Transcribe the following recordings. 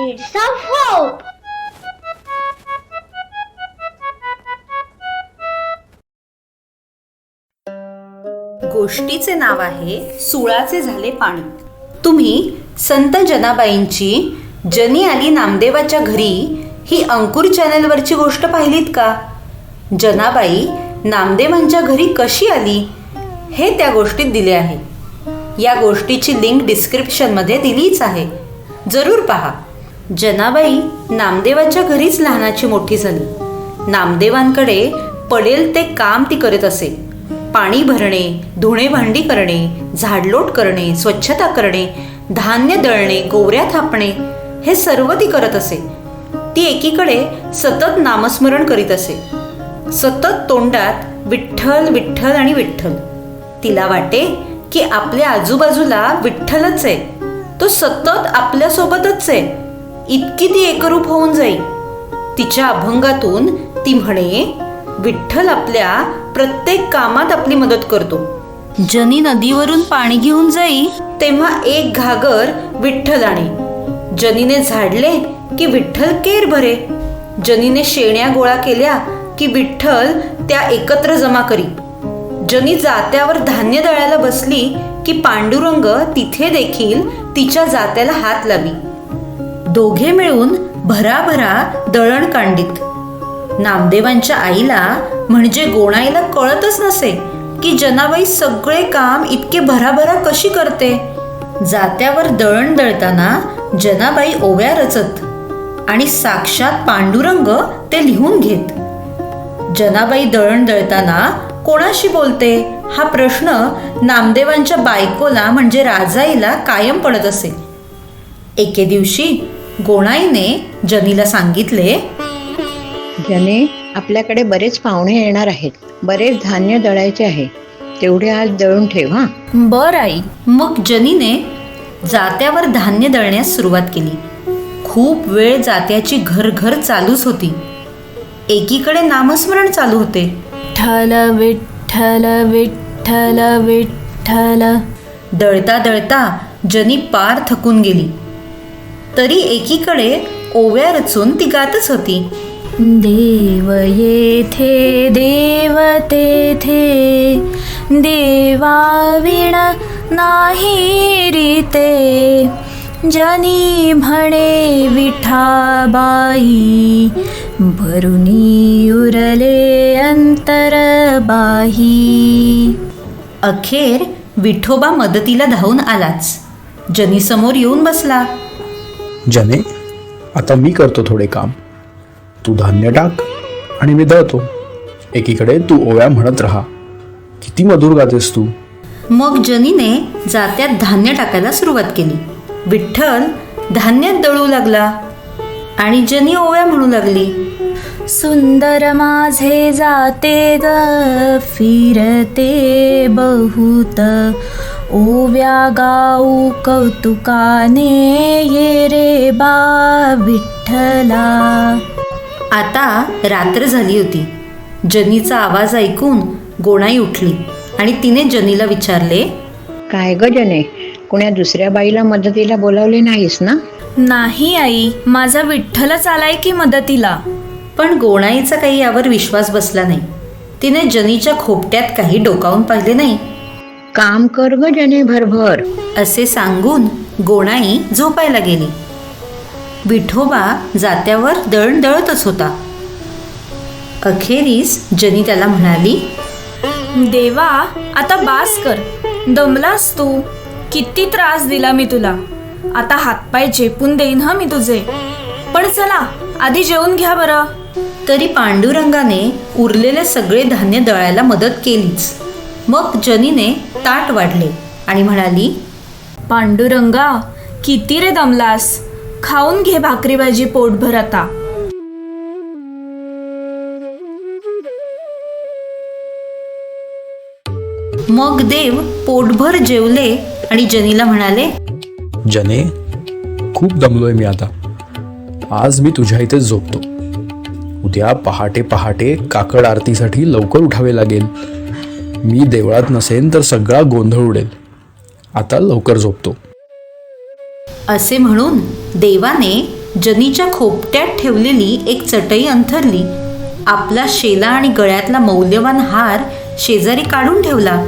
Seeds of Hope. गोष्टीचे नाव आहे सुळाचे झाले पाणी. तुम्ही संत जनाबाईंची जनी आली नामदेवाच्या घरी ही अंकुर चॅनलवरची गोष्ट पाहिलीत का? जनाबाई नामदेवांच्या घरी कशी आली? हे त्या गोष्टीत दिले आहे. या गोष्टीची लिंक डिस्क्रिप्शनमध्ये दिलीच आहे. जरूर पहा. जनाबाई नामदेवाच्या घरीच लहानाची मोठी झाली. नामदेवांकडे पडेल ते काम ती करत असे. पाणी भरणे धुणे भांडी करणे झाडलोट करणे स्वच्छता करणे धान्य दळणे गोवऱ्या थापणे हे सर्व ती करत असे. ती एकीकडे सतत नामस्मरण करीत असे. सतत तोंडात विठ्ठल विठ्ठल आणि विठ्ठल. तिला वाटे की आपल्या आजूबाजूला विठ्ठलच आहे. तो सतत आपल्यासोबतच आहे. इतकी ती एकरूप होऊन जाई. तिच्या अभंगातून ती म्हणे विठ्ठल आपल्या प्रत्येक कामात आपली मदत करतो. जनी नदीवरून पाणी घेऊन जाई तेव्हा एक घागर विठ्ठल आणे. जनीने झाडले की विठ्ठल केर भरे. जनीने शेण्या गोळा केल्या की विठ्ठल त्या एकत्र जमा करी. जनी जात्यावर धान्य दळायला बसली की पांडुरंग तिथे देखील तिच्या जात्याला हात लावी. दोघे मिळून भराभरा दळण कांडीत. नामदेवांच्या आईला म्हणजे गोणाईला कळतच नसे की जनाबाई सगळे काम इतके भराभरा कशी करते? जात्यावर दळण दळताना जनाबाई ओव्या रचत आणि साक्षात पांडुरंग ते लिहून घेत. जनाबाई दळण दळताना कोणाशी बोलते? हा प्रश्न नामदेवांच्या बायकोला म्हणजे राजाईला कायम पडत असे. एके दिवशी गोणाईने जनीला सांगितले जने आपल्याकडे बरेच पाहुणे येणार आहेत बरेच धान्य दळायचे आहे तेवढे आज दळून ठेव. हा बर आई. मग जनीने जात्यावर धान्य दळण्यास सुरुवात केली. खूप वेळ जात्याची घर घर चालूच होती. एकीकडे नामस्मरण चालू होते. विठ्ठल विठ्ठल विठ्ठल विठ्ठल. दळता दळता जनी पार थकून गेली. तरी एकीकडे ओव्या रचून ती गातच होती. देव येथे देव तेथे देवा विण नाही रीते. जनी म्हणे विठाबाई भरुनी उरले अंतरबाही अखेर विठोबा मदतीला धावून आलाच. जनी समोर येऊन बसला. जने आता मी करतो थोडे काम. तू धान्य टाक आणि मी दळतो. एकीकडे तू ओव्या म्हणत राहा. किती मधुर गातेस तू. मग जनीने जात्यात धान्य टाकायला सुरुवात केली. विठ्ठल धान्यात दळू लागला. आणि जनी ओव्या म्हणू लागली. सुंदर माझे जाते ग फिरते बहुत. ओव्या गाऊ कौतुकाने ये रे बा विठ्ठला आता रात्र झाली होती. जनीचा आवाज ऐकून गोणाई उठली आणि तिने जनीला विचारले काय ग जने कुण्या दुसऱ्या बाईला मदतीला बोलावले नाहीस ना? नाही आई माझा विठ्ठलच आलाय की मदतीला? पण गोणाईचा काही यावर विश्वास बसला नाही. तिने जनीच्या खोपट्यात काही डोकावून पाहिले नाही. काम कर ग जने भरभर असे सांगून गोणाई झोपायला गेली. विठोबा जात्यावर दळण दळतच होता. अखेरीस जनी त्याला म्हणाली देवा आता बास कर. दमलास तू. किती त्रास दिला मी तुला. आता हातपाय झेपून देईन हा मी तुझे. पण चला आधी जेवून घ्या बरं. तरी पांडुरंगाने उरलेले सगळे धान्य दळायला मदत केलीच. मग जनीने ताट वाढले आणि म्हणाली पांडुरंगा किती रे दमलास? खाऊन घे भाकरी भाजी पोटभर आता. मग देव पोटभर जेवले आणि जनीला म्हणाले जने खूप दमलोय मी आता. आज मी तुझ्या इथेच झोपतो. उद्या पहाटे पहाटे काकड आरतीसाठी लवकर उठावे लागेल. मी देवळात नसेन तर सगळा गोंधळ उडेल. आता लवकर झोपतो. असे म्हणून देवाने जनीच्या खोपट्यात ठेवलेली एक चटई अंथरली. आपला शेला आणि गळ्यातला मौल्यवान हार शेजारी काढून ठेवला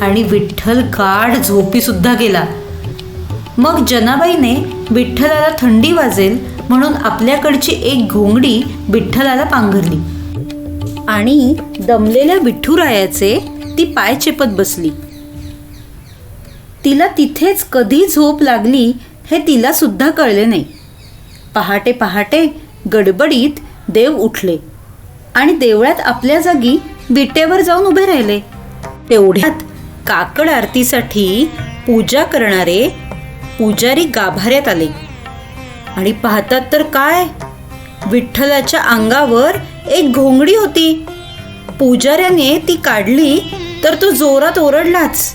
आणि विठ्ठल गाढ झोपी सुद्धा गेला. मग जनाबाईने विठ्ठलाला थंडी वाजेल म्हणून आपल्याकडची एक घोंगडी विठ्ठलाला पांघरली. आणि दमलेल्या विठ्ठुरायाचे ती पाय चेपत बसली. तिला तिथेच कधी झोप लागली हे तिला सुद्धा कळले नाही. पहाटे पहाटे गडबडीत देव उठले आणि देवळात आपल्या जागी विटेवर जाऊन उभे राहिले. तेवढ्यात काकड आरतीसाठी पूजा करणारे पुजारी गाभाऱ्यात आले. आणि पाहतात तर काय? विठ्ठलाच्या अंगावर एक घोंगडी होती. पुजाऱ्याने ती काढली तर तो जोरात ओरडलाच.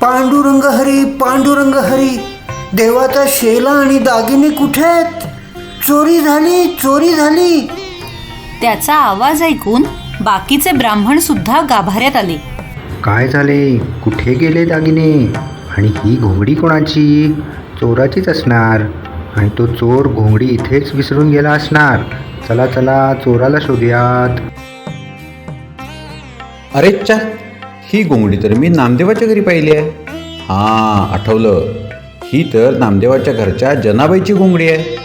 पांडुरंग हरी पांडुरंग हरी देवाचा शेला आणि दागिने कुठे आहेत? चोरी झाली चोरी झाली. त्याचा आवाज ऐकून बाकीचे ब्राह्मण सुद्धा गाभाऱ्यात आले. काय झाले? कुठे गेले दागिने? आणि ही घोंगडी कोणाची? चोराचीच असणार. आणि तो चोर घोंगडी इथेच विसरून गेला असणार. चला चला चोराला शोधूयात. अरे चा ही घोंगडी तर मी नामदेवाच्या घरी पाहिली आहे. हां आठवलं. ही तर नामदेवाच्या घरच्या जनाबाईची घोंगडी आहे.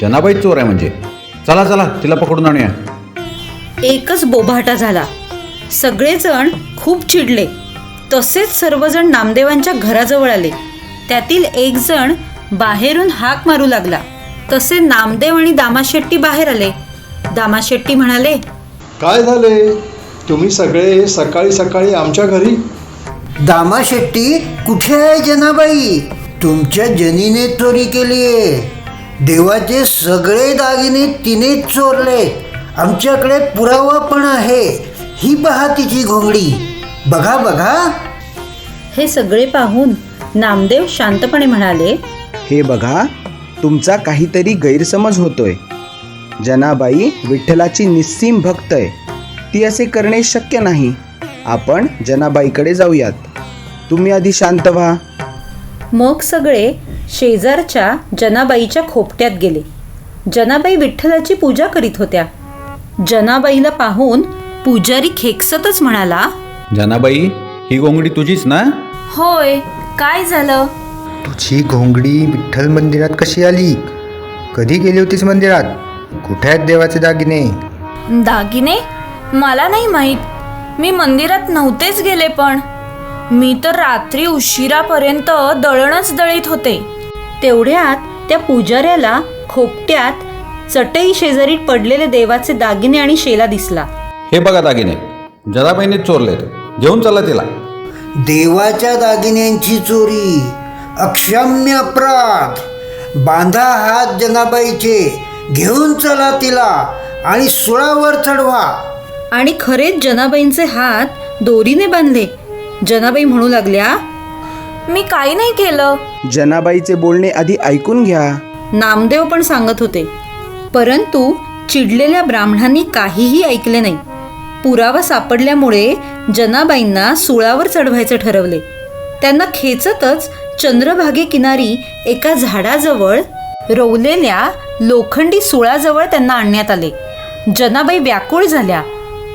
जनाबाई चोर आहे म्हणजे. चला चला तिला पकडून आणूया. एकच बोभाटा झाला. सगळेजण खूप चिडले. तसेच सर्वजण नामदेवांच्या घराजवळ आले. त्यातील एक जण बाहेरून हाक मारू लागला. तसे नामदेव आणि दामाशेट्टी बाहेर आले. दामाशेट्टी म्हणाले काय झाले? तुम्ही सगळे सकाळी सकाळी आमच्या घरी. दामा शेट्टी कुठे आहे जनाबाई? तुमच्या जनीने चोरी केली आहे. देवाचे सगळे दागिने तिनेच चोरले. आमच्याकडे पुरावा पण आहे. ही पहा तिची घोंगडी. बघा बघा. हे सगळे पाहून नामदेव शांतपणे म्हणाले हे बघा तुमचा काहीतरी गैरसमज होतोय. जनाबाई विठ्ठलाची निस्सीम भक्त आहे. ती असे करणे शक्य नाही. आपण जनाबाईकडे जाऊयात. तुम्ही आधी शांत व्हा. मग सगळे शेजारच्या जनाबाईच्या खोपट्यात गेले. जनाबाई विठ्ठलाची पूजा करीत होत्या. जनाबाईला पाहून पुजारी खेकसतच म्हणाला जनाबाई ही घोंगडी तुझीच ना? होय काय झालं? तुझी घोंगडी विठ्ठल मंदिरात कशी आली? कधी गेली होतीस मंदिरात? कुठे आहेत देवाचे दागिने? दागिने? मला नाही माहीत. मी मंदिरात नव्हतेच गेले पण. मी तर रात्री उशिरापर्यंत दळणच दळीत होते. तेवढ्यात त्या पुजाऱ्याला खोपट्यात चटई शेजारी पडलेले देवाचे दागिने आणि शेला दिसला. हे बघा दागिने. जनाबाईने चोरलेत. घेऊन चला तिला. देवाच्या दागिन्यांची चोरी. अक्षम्य अपराध. बांधा हात जनाबाईचे. घेऊन चला तिला आणि सुळावर चढवा. आणि खरेच जनाबाईंचे हात दोरीने बांधले. जनाबाई म्हणू लागल्या मी काही नाही केलं. जनाबाईचे बोलणे आधी ऐकून घ्या. नामदेव पण सांगत होते परंतु चिडलेल्या ब्राह्मणांनी काहीही ऐकले नाही. पुरावा सापडल्यामुळे जनाबाईंना सुळावर चढवायचं ठरवले. त्यांना खेचतच चंद्रभागे किनारी एका झाडाजवळ रोवलेल्या लोखंडी सुळाजवळ त्यांना आणण्यात आले. जनाबाई व्याकुळ झाल्या.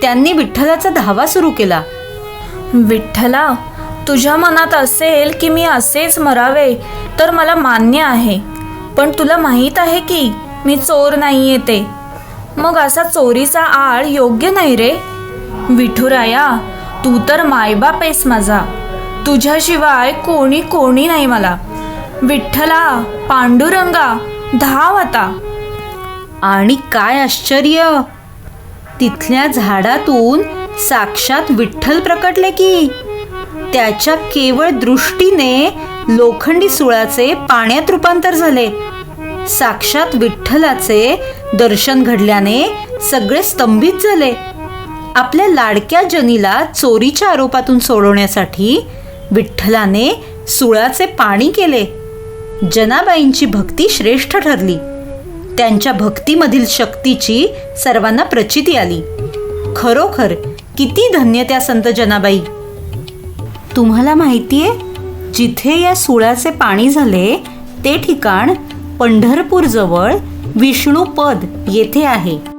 त्यांनी विठ्ठलाचा धावा सुरू केला. विठ्ठला तुझ्या मनात असेल की मी असेच मरावे तर मला मान्य आहे. पण तुला माहीत आहे की मी चोर नाही येते. मग असा चोरीचा आळ योग्य नाही रे. विठुराया तू तर मायबाप आहेस माझा. तुझ्याशिवाय कोणी कोणी नाही मला. विठ्ठला पांडुरंगा धाव आता. आणि काय आश्चर्य! तिथल्या झाडातून साक्षात विठ्ठल प्रकटले की त्याच्या केवळ दृष्टीने लोखंडी सुळाचे पाण्यात रूपांतर झाले. साक्षात विठ्ठलाचे दर्शन घडल्याने सगळे स्तंभित झाले. आपल्या लाडक्या जनीला चोरीच्या आरोपातून सोडवण्यासाठी विठ्ठलाने सुळाचे पाणी केले. जनाबाईंची भक्ती श्रेष्ठ ठरली. त्यांच्या भक्तीमधील शक्तीची सर्वांना प्रचिती आली. खरोखर किती धन्य त्या संत जनाबाई. तुम्हाला माहिती आहे जिथे या सुळाचे पाणी झाले ते ठिकाण पंढरपूरजवळ विष्णुपद येथे आहे.